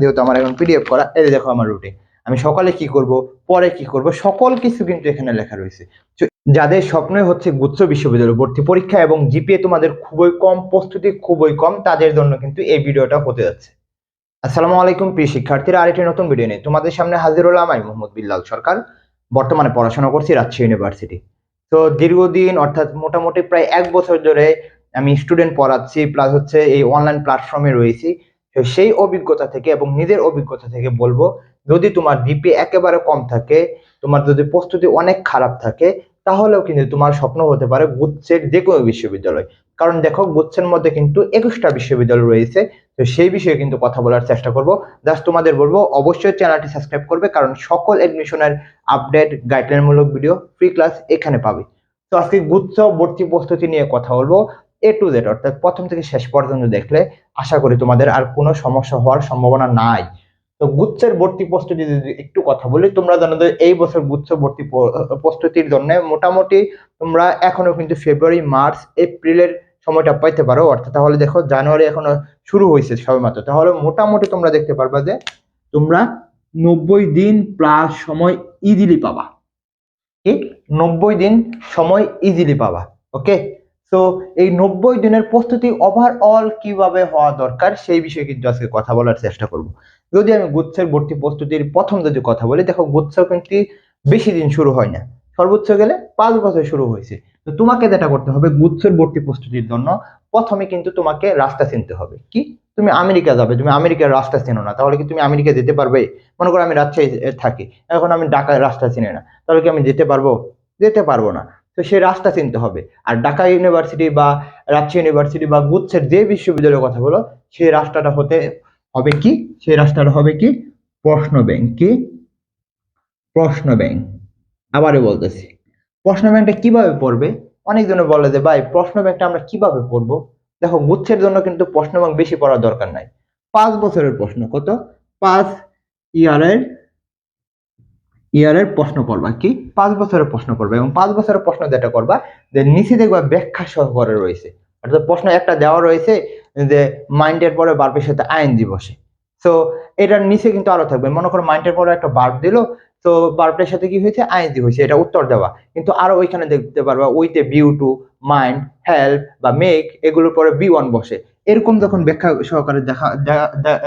যেহেতু আমার এখন পিডিএফ করা, এই দেখো আমার রুটিন আমি সকালে কি করব, পরে কি করব, সকল কিছু কিন্তু এখানে লেখা রয়েছে। যাদের স্বপ্নই হচ্ছে গুচ্ছ বিশ্ববিদ্যালয় ভর্তি পরীক্ষা এবং জিপিএ তোমাদের খুবই কম, প্রস্তুতি খুবই কম, তাদের জন্য কিন্তু এই ভিডিওটা হতে যাচ্ছে। আসসালামু আলাইকুম, প্রিয় শিক্ষার্থীরা, আরেকটি নতুন ভিডিও নিয়ে তোমাদের সামনে হাজির হলাম আমি, মোহাম্মদ বিল্লাল সরকার। বর্তমানে পড়াশোনা করছি রাজশাহী ইউনিভার্সিটি তো দীর্ঘদিন, অর্থাৎ মোটামুটি প্রায় এক বছর ধরে আমি স্টুডেন্ট পড়াচ্ছি প্লাস হচ্ছে এই অনলাইন প্ল্যাটফর্মে রয়েছি। তো সেই অভিজ্ঞতা থেকে এবং নিজের অভিজ্ঞতা থেকে বলব, যদি তোমার ডিপি একেবারে কম থাকে, তোমার যদি প্রস্তুতি অনেক খারাপ থাকে, তাহলেও কিন্তু তোমার স্বপ্ন হতে পারে গুচ্ছের যে কোনো বিশ্ববিদ্যালয়। কারণ দেখো গুচ্ছের মধ্যে কিন্তু একুশটা বিশ্ববিদ্যালয় রয়েছে, তো সেই বিষয়ে কিন্তু কথা বলার চেষ্টা করব। জাস্ট তোমাদের বলব, অবশ্যই চ্যানেলটি সাবস্ক্রাইব করবে, কারণ সকল এডমিশনের আপডেট গাইডলাইনমূলক ভিডিও ফ্রি ক্লাস এখানে পাবে। তো আজকে গুচ্ছ ভর্তি প্রস্তুতি নিয়ে কথা বলব। এ টু জেড অর্থাৎ প্রথম থেকে শেষ পর্যন্ত দেখলে আশা করি তোমাদের আর কোনো সমস্যা হওয়ার সম্ভাবনা নাই। তো গুচ্ছের ভর্তি প্রস্তুতি যদি একটু কথা বলি, তোমরা জানো যে এই বছর গুচ্ছ ভর্তি প্রস্তুতির জন্য মোটামুটি তোমরা এখনও কিন্তু ফেব্রুয়ারি মার্চ এপ্রিলের সময়টা পাইতে পারো। অর্থাৎ তাহলে দেখো জানুয়ারি এখনও শুরু হয়েছে সবেমাত্র। তাহলে মোটামুটি তোমরা দেখতে পারবা যে তোমরা নব্বই দিন প্লাস সময় ইজিলি পাবা। কি? নব্বই দিন সময় ইজিলি পাবা। ওকে তো এই নব্বই দিনের প্রস্তুতি ওভারঅল কীভাবে হওয়া দরকার সেই বিষয়ে কিন্তু আজকে কথা বলার চেষ্টা করব। যদি আমি গুচ্ছের ভর্তি প্রস্তুতির প্রথম যদি কথা বলি, দেখো গুচ্ছ কিন্তু বেশি দিন শুরু হয় না। সর্বোচ্চ গেলে পাঁচ বছর শুরু হয়েছে। তো তোমাকে যেটা করতে হবে, গুচ্ছের ভর্তি প্রস্তুতির জন্য প্রথমে কিন্তু তোমাকে রাস্তা চিনতে হবে। কি? তুমি আমেরিকা যাবে, তুমি আমেরিকার রাস্তা চেনো না, তাহলে কি তুমি আমেরিকা যেতে পারবে? মনে করো আমি রাজশাহী থাকি, এখন আমি ঢাকার রাস্তা চিনি না, তাহলে কি আমি যেতে পারব? যেতে পারব না। তো সে রাস্তা চিনতে হবে। আর ঢাকা ইউনিভার্সিটি বা রাজশাহী ইউনিভার্সিটি বা গুচ্ছের যে বিশ্ববিদ্যালয়ের কথা বলো সেই রাস্তাটা হতে হবে কি? সেই রাস্তাটা হবে কি? প্রশ্ন ব্যাংক। কি? প্রশ্ন ব্যাংক। আবারও বলতেছি, প্রশ্ন ব্যাংকটা কীভাবে পড়বে? অনেকজনে বলে যে, ভাই, প্রশ্ন ব্যাংকটা আমরা কীভাবে পড়ব? দেখো গুচ্ছের জন্য কিন্তু প্রশ্ন ব্যাংক বেশি পড়ার দরকার নাই। পাঁচ বছরের প্রশ্ন কত? পাঁচ ইয়ারের ইয়ারের প্রশ্ন করবা, কি? পাঁচ বছরের প্রশ্ন করবা এবং পাঁচ বছরের প্রশ্ন যেটা করবা, যে নিচে দেখবা ব্যাখ্যা সহকারে রয়েছে। অর্থাৎ প্রশ্ন একটা দেওয়া রয়েছে যে মাইন্ডের পরে বার্বের সাথে আইন দিবসে তো এটার নিচে কিন্তু আরও থাকবে। মনে করো মাইন্ডের পরে একটা বার্ব দিল, তো বার্বের সাথে কি হয়েছে? আইন হয়েছে এটা উত্তর দেওয়া। কিন্তু আরও ওইখানে দেখতে পারবা with a view to mind help বা মেক এগুলোর পরে বি ওয়ান বসে। এরকম যখন ব্যাখ্যা সহকারে দেখা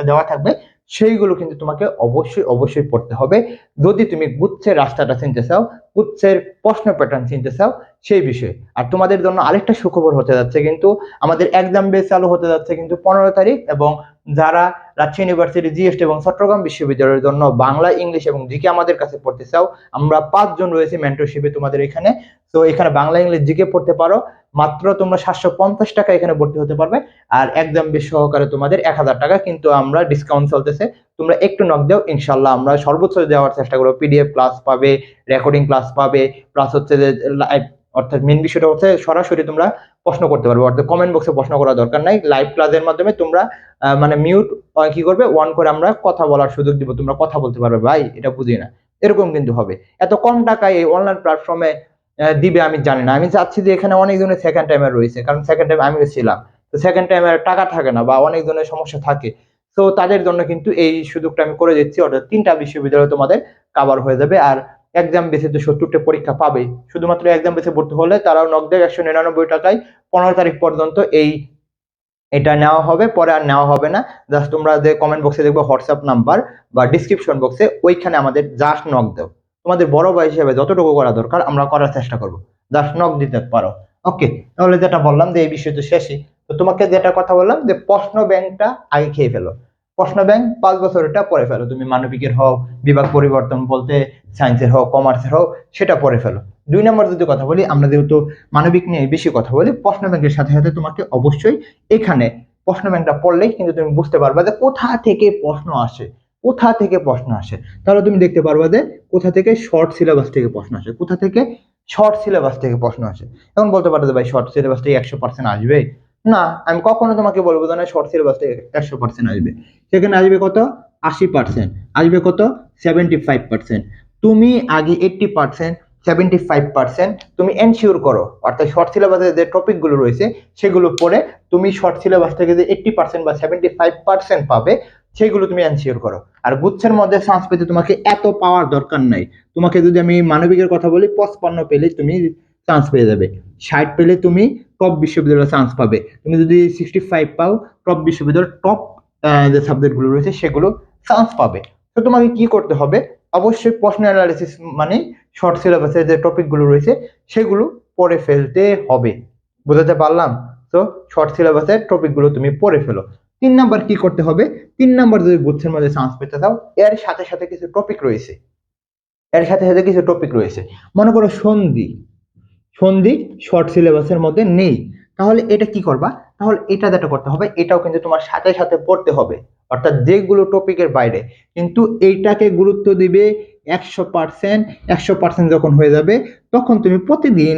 দেওয়া থাকবে সেইগুলো কিন্তু তোমাকে অবশ্যই অবশ্যই পড়তে হবে। যদি তুমি গুচ্ছের রাস্তাটা চিনতে চাও, গুচ্ছের প্রশ্ন প্যাটার্ন চিনতে চাও, সেই বিষয়ে। আর তোমাদের জন্য আরেকটা সুখবর হতে যাচ্ছে কিন্তু, আমাদের এক্সাম বেস চালু হতে যাচ্ছে কিন্তু পনেরো তারিখ এবং যারা রাজশাহী ইউনিভার্সিটি জিএসটি এবং চট্টগ্রাম বিশ্ববিদ্যালয়ের জন্য বাংলা, ইংলিশ এবং জিকে আমাদের কাছে পড়তে চাও, আমরা পাঁচজন রয়েছে মেন্টরশিপে তোমাদের এখানে। তো এখানে বাংলা ইংলিশ জিকে পড়তে পারো। মাত্র তোমরা সাতশো পঞ্চাশ টাকা এখানে ভর্তি হতে পারবে। আর একদম বেশ সহকারে তোমাদের এক হাজার টাকা, কিন্তু আমরা ডিসকাউন্ট চলতেছে। তোমরা একটু নক দাও ইনশাল্লাহ আমরা সর্বোচ্চ দেওয়ার চেষ্টা করব। পিডিএফ ক্লাস পাবে রেকর্ডিং ক্লাস পাবে প্লাস হচ্ছে যে লাইভ অর্থাৎ মেন বিষয়টা হচ্ছে সরাসরি তোমরা প্রশ্ন করতে পারবে। অর্থাৎ কমেন্ট বক্সে প্রশ্ন করার দরকার নাই। লাইভ ক্লাসের মাধ্যমে তোমরা মানে মিউট কি করবে? ওয়ান করে আমরা কথা বলার সুযোগ দিব। তোমরা কথা বলতে পারবে। ভাই, এটা বুঝি না এরকম কিন্তু হবে। এত কম টাকায় এই অনলাইন প্ল্যাটফর্মে দিবে আমি জানি না। আমি চাচ্ছি যে এখানে অনেকজনের সেকেন্ড টাইমে রয়েছে, কারণ সেকেন্ড টাইম আমিও ছিলাম। তো সেকেন্ড টাইমে টাকা থাকে না বা অনেকজনের সমস্যা থাকে। তো তাদের জন্য কিন্তু এই সুযোগটা আমি করে দিচ্ছি। অর্থাৎ তিনটা বিশ্ববিদ্যালয় তোমাদের কাভার হয়ে যাবে আর এক্সাম বেসে তো সত্তরটা পরীক্ষা পাবে, শুধুমাত্র এক্সাম বেসে ভর্তি হলে তারাও নক দেয় একশো নিরানব্বই টাকায়। পনেরো তারিখ পর্যন্ত এই, এটা নেওয়া হবে, পরে আর নেওয়া হবে না। জাস্ট তোমরা যে কমেন্ট বক্সে দেখবে হোয়াটসঅ্যাপ নাম্বার বা ডিসক্রিপশন বক্সে ওইখানে আমাদের জাস্ট নক দাও। তোমাদের বড় ভাই হিসেবে যতটুকু করা দরকার, আমরা করার চেষ্টা করব। জাস্ট নক দিতে পারো। ওকে তাহলে যেটা বললাম যে এই বিষয় তো শেষই। তো তোমাকে যেটা কথা বললাম যে প্রশ্ন ব্যাংকটা আগে খেয়ে ফেলো। প্রশ্ন ব্যাংক পাঁচ বছরটা পরে ফেলো। তুমি মানবিকের হও, বিভাগ পরিবর্তন বলতে সায়েন্সের হোক কমার্সের হোক সেটা পরে ফেলো। দুই নম্বর যদি কথা বলি, আমরা যেহেতু মানবিক নিয়ে বেশি কথা বলি, প্রশ্ন ব্যাংকের সাথে সাথে তোমাকে অবশ্যই এখানে প্রশ্ন ব্যাংকটা পড়লেই কিন্তু তুমি বুঝতে পারবা যে কোথা থেকে প্রশ্ন আসে। কোথা থেকে প্রশ্ন আসে? তাহলে তুমি দেখতে পারবা যে কোথা থেকে শর্ট সিলেবাস থেকে প্রশ্ন আসে। কোথা থেকে শর্ট সিলেবাস থেকে প্রশ্ন আসে। এখন বলতে পারো যে ভাই শর্ট সিলেবাস থেকে একশো পার্সেন্ট আসবে? না, আমি কখনো তোমাকে বলব না শর্ট সিলেবাস থেকে একশো পার্সেন্ট আসবে। সেখানে আসবে কত? আশি পার্সেন্ট আসবে কত? সেভেন্টি ফাইভ পার্সেন্ট তুমি আগে eighty percent seventy five percent তুমি এনশিওর করো। অর্থাৎ শর্ট সিলেবাসের যে টপিকগুলো রয়েছে, সেগুলো পড়ে তুমি শর্ট সিলেবাস থেকে যে এইটটি পার্সেন্ট বা সেভেন্টি ফাইভ পার্সেন্ট পাবে সেইগুলো তুমি এনশিওর করো। আর গুচ্ছের মধ্যে চান্স পেতে তোমাকে এত পাওয়ার দরকার নাই। তোমাকে যদি আমি মানবিকের কথা বলি, পঁচপান্ন পেলে তুমি চান্স পেয়ে যাবে। ষাট পেলে তুমি টপ বিশ্ববিদ্যালয়ে চান্স পাবে। তুমি যদি সিক্সটি ফাইভ পাও টপ বিশ্ববিদ্যালয়ের টপ যে সাবজেক্টগুলো রয়েছে, সেগুলো চান্স পাবে। তো তোমাকে কি করতে হবে? অবশ্যই প্রশ্ন অ্যানালিসিস মানে শর্ট সিলেবাসের যে টপিকগুলো রয়েছে, সেগুলো পড়ে ফেলতে হবে। বোঝাতে পারলাম? তো শর্ট সিলেবাসের টপিকগুলো তুমি পড়ে ফেলো। তিন নাম্বার কি করতে হবে? তিন নাম্বার যদি গুচ্ছের মধ্যে চান্স পেতে চাও, এর সাথে সাথে কিছু টপিক রয়েছে। এর সাথে সাথে কিছু টপিক রয়েছে। মনে করো সন্ধি। সন্ধি শর্ট সিলেবাসের মধ্যে নেই। তাহলে এটা কি করবা? তাহলে এটা যেটা করতে হবে, এটাও কিন্তু তোমার সাথে সাথে পড়তে হবে। অর্থাৎ যেগুলো টপিকের বাইরে, কিন্তু এইটাকে গুরুত্ব দিবে একশো পার্সেন্ট একশো পার্সেন্ট যখন হয়ে যাবে, তখন তুমি প্রতিদিন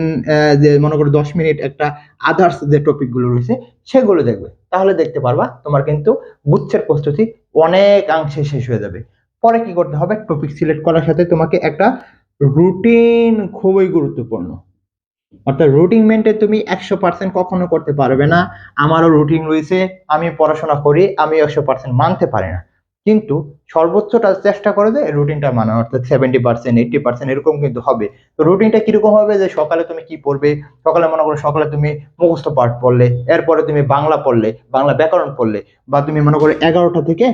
যে মনে করো দশ মিনিট একটা আদার্স যে টপিকগুলো রয়েছে, সেগুলো দেখবে। তাহলে দেখতে পারবা তোমার কিন্তু গুচ্ছের প্রস্তুতি অনেকাংশে শেষ হয়ে যাবে। পরে কি করতে হবে? টপিক সিলেক্ট করার সাথে তোমাকে একটা রুটিন খুবই গুরুত্বপূর্ণ। অর্থাৎ রুটিন মেনটেন তুমি একশো পার্সেন্ট কখনো করতে পারবে না। আমারও রুটিন রয়েছে, আমি পড়াশোনা করি, আমি একশো পার্সেন্ট মানতে পারি না। কিন্তু সর্বোচ্চটা চেষ্টা করে যে রুটিনটা মানা অর্থাৎ সেভেন্টি পার্সেন্ট এইটটি পার্সেন্ট এরকম কিন্তু হবে। তো রুটিনটা কীরকম হবে যে সকালে তুমি কি পড়বে? সকালে মনে করো সকালে তুমি মুখস্থ পাঠ পড়লে, এরপরে তুমি বাংলা পড়লে, বাংলা ব্যাকরণ পড়লে, বা তুমি মনে করো এগারোটা থেকে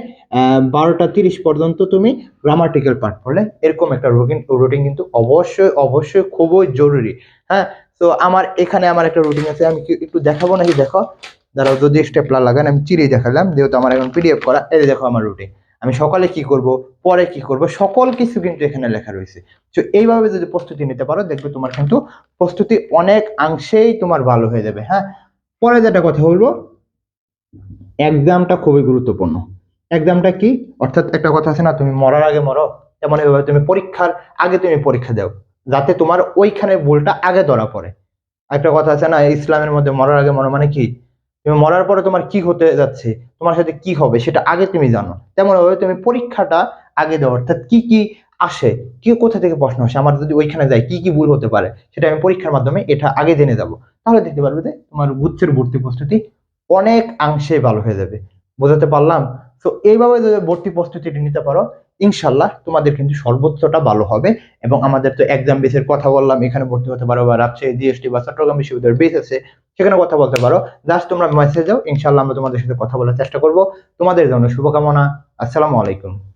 বারোটা তিরিশ পর্যন্ত তুমি গ্রামাটিক্যাল পাঠ পড়লে, এরকম একটা রুটিন রুটিন কিন্তু অবশ্যই অবশ্যই খুবই জরুরি। হ্যাঁ তো আমার এখানে আমার একটা রুটিন আছে, আমি একটু দেখাবো নাকি? দেখো, দাঁড়াও, যদি স্টেপলার লাগান, আমি চিরিয়ে দেখালাম, যেহেতু আমার এখন পিডিএফ করা, এই দেখো আমার রুটিন আমি সকালে কি করব, পরে কি করব, সকল কিছু কিন্তু এখানে লেখা রয়েছে। তো এইভাবে যদি প্রস্তুতি নিতে পারো, দেখবে তোমার কিন্তু প্রস্তুতি অনেক অংশেই তোমার ভালো হয়ে যাবে হ্যাঁ? পরে যেটা কথা বলব এক্সামটা খুবই গুরুত্বপূর্ণ। এক্সামটা কি? অর্থাৎ একটা কথা আছে না, তুমি মরার আগে মরো, তেমন এভাবে তুমি পরীক্ষার আগে তুমি পরীক্ষা দাও, যাতে তোমার ওইখানে ভুলটা আগে ধরা পড়ে। একটা কথা আছে না, ইসলামের মধ্যে মরার আগে মরো মানে কি? তুমি মরার পরে তোমার কি হতে যাচ্ছে, তোমার সাথে কি হবে সেটা আগে তুমি জানো। তেমন ভাবে তুমি পরীক্ষাটা আগে দাও, অর্থাৎ কি কি আসে, কি কোথা থেকে প্রশ্ন আসে, আমার যদি ওইখানে যায় কি কি ভুল হতে পারে, সেটা আমি পরীক্ষার মাধ্যমে এটা আগে জেনে যাব। তাহলে দেখতে পারবে যে তোমার গুচ্ছের ভর্তি প্রস্তুতি অনেক অংশে ভালো হয়ে যাবে। বোঝাতে পারলাম? তো এইভাবে যদি ভর্তি প্রস্তুতিটি নিতে পারো, ইনশাল্লাহ তোমাদের কিন্তু সর্বোচ্চটা ভালো হবে এবং আমাদের তো এক্সাম বেসের কথা বললাম, এখানে ভর্তি হতে পারো বা রাজশাহী জিএসটি বা চট্টগ্রাম বিশ্ববিদ্যালয়ের বেস আছে, সেখানে কথা বলতে পারো। জাস্ট তোমরা মেসেজ দাও ইনশাল্লাহ আমরা তোমাদের সাথে কথা বলার চেষ্টা করব। তোমাদের জন্য শুভকামনা। আসসালামু আলাইকুম।